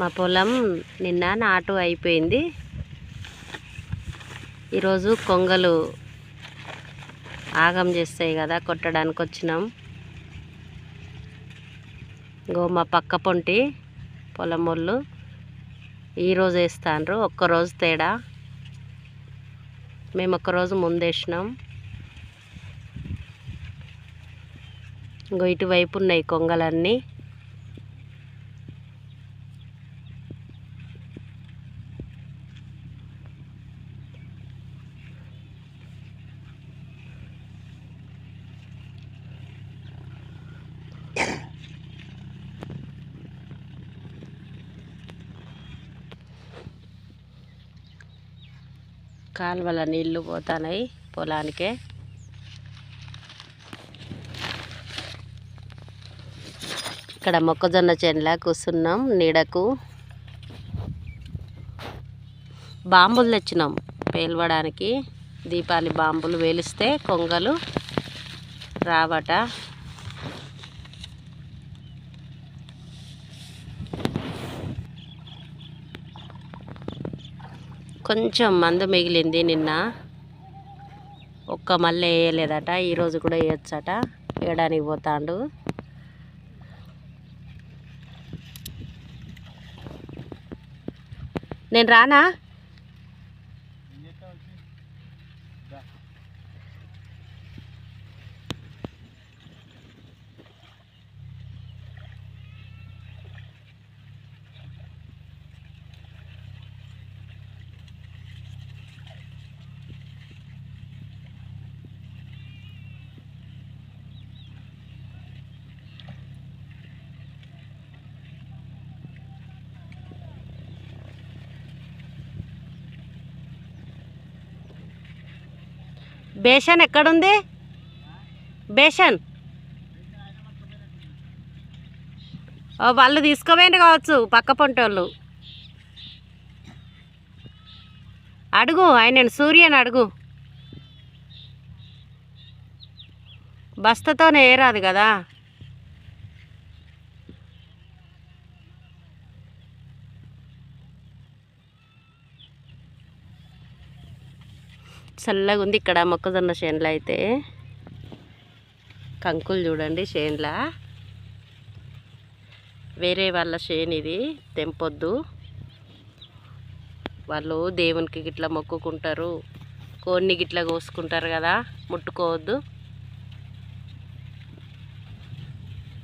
మా పొలం నిన్న నాటు అయిపోయింది. ఈరోజు కొంగలు ఆగం చేస్తాయి కదా కొట్టడానికి వచ్చినాం. ఇంకో మా పక్క పొంటి పొలం వాళ్ళు ఈరోజు వేస్తాండ్రు ఒక్కరోజు తేడా. మేము ఒక్కరోజు ముందేసినాం. ఇంకో ఇటువైపు ఉన్నాయి కొంగలన్నీ. కాలువల నీళ్ళు పోతున్నాయి పొలానికే. ఇక్కడ మొక్కజొన్న చేనులా కూర్చున్నాం నీడకు. బాంబులు తెచ్చినాం పేలవడానికి. దీపాలి బాంబులు వేలిస్తే కొంగలు రావట. కొంచెం మందు మిగిలింది నిన్న. ఒక్క మళ్ళీ వేయలేదట ఈరోజు కూడా వేయొచ్చట వేయడానికి పోతాండు. నేను రానా? బేషన్ ఎక్కడుంది? బేషన్. వాళ్ళు తీసుకోపోయింది కావచ్చు పక్క పొంటోళ్ళు. అడుగు ఆయన సూర్యని అడుగు. బస్తతోనే ఏరాదు కదా. చల్లగా ఉంది ఇక్కడ మొక్కజొన్న చేనులు అయితే. కంకులు చూడండి చేనుల. వేరే వాళ్ళ చేను ఇది తెంపొద్దు. వాళ్ళు దేవునికి గిట్లా మొక్కుకుంటారు. కోడిని గిట్లా కోసుకుంటారు కదా ముట్టుకోవద్దు.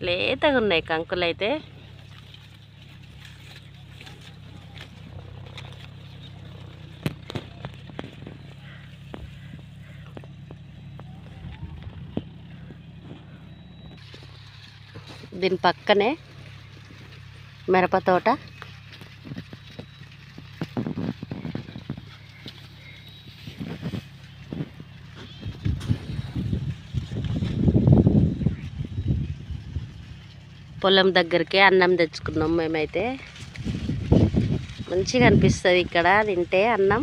లేతగా ఉన్నాయి కంకులు అయితే దీని పక్కనే మిరపతోట పొలం దగ్గరికి అన్నం తెచ్చుకున్నాం మేమైతే. మంచిగా అనిపిస్తుంది ఇక్కడ తింటే అన్నం.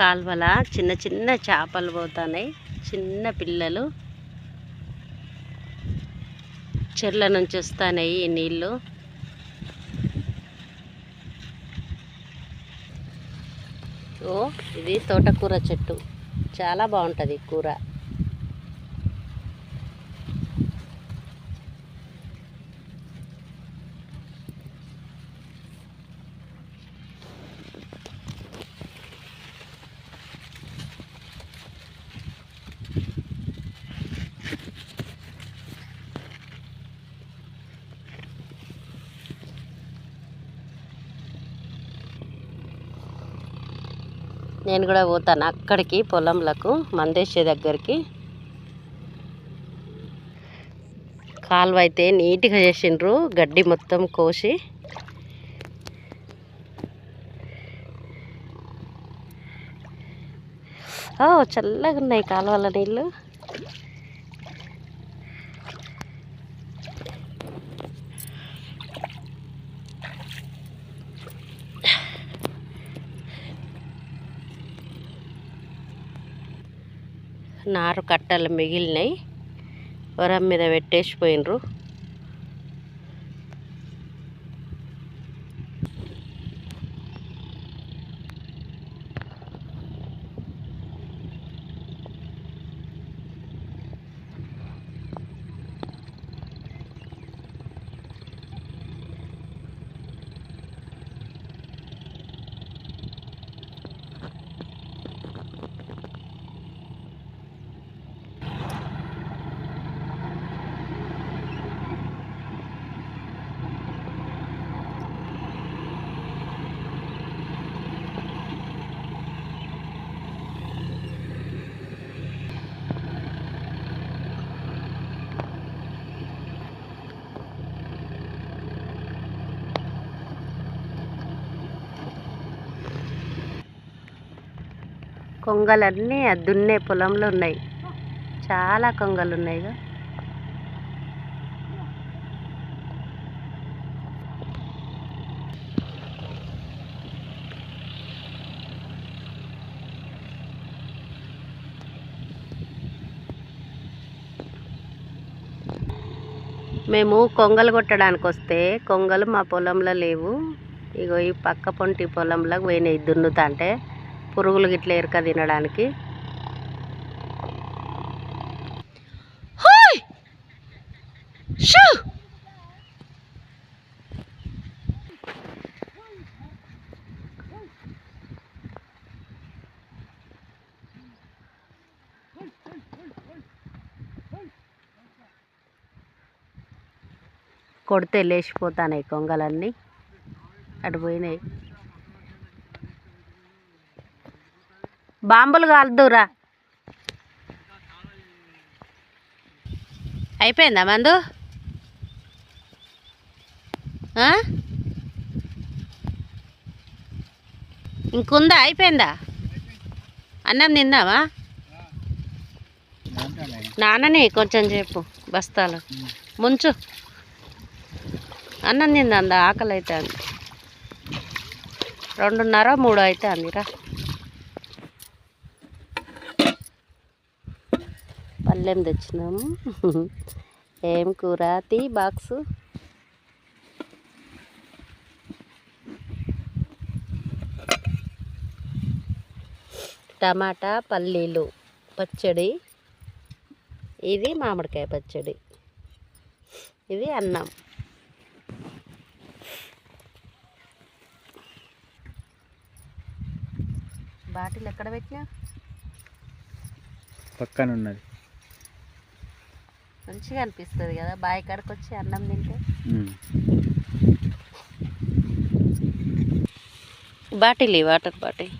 కాల్వల చిన్న చిన్న చేపలు పోతున్నాయి చిన్న పిల్లలు చెర్ల నుంచి వస్తున్నాయి ఈ నీళ్ళు. ఓ ఇది తోటకూర చెట్టు. చాలా బాగుంటుంది కూర. నేను కూడా పోతాను అక్కడికి పొలంలకు మందేసే దగ్గరికి. కాలువ అయితే నీట్గా చేసిండ్రు గడ్డి మొత్తం కోసి. ఓ చల్లగా ఉన్నాయి కాలువల నీళ్ళు నారు కట్టలు మిగిలినాయి. వరం మీద పెట్టేసిపోయినరు. కొంగలన్నీ ఆ దున్నే పొలంలో ఉన్నాయి. చాలా కొంగలు ఉన్నాయిగా మేము కొంగలు కొట్టడానికి వస్తే కొంగలు మా పొలంలో లేవు. ఇగో ఈ పక్క పొంటి పొలంలో పోయినాయి దున్నుతా అంటే. పురుగులు గిట్ల ఎరక తినడానికి! కొడితే లేచిపోతాయి కొంగలన్నీ. అటు పోయినాయి. బాంబులు కాలుదురా. అయిపోయిందా మందు? ఇంకుందా? అయిపోయిందా? అన్నం తిందావా నాన్నని కొంచెం చెప్పు బస్తాలు. ముంచు. అన్నం తిందా ఆకలి అయితే అంది రెండున్నర మూడు అయితే పల్లెం తెచ్చినాము ఏం కూర? తీ బాక్సు. టమాటా పల్లీలు పచ్చడి. ఇది మామిడికాయ పచ్చడి. ఇది అన్నం. బాటిల్ ఎక్కడ పెట్టినా? పక్కన ఉన్నది మంచిగా అనిపిస్తుంది కదా బావి కాడికి వచ్చి అన్నం తింటే. Bottle water bottle.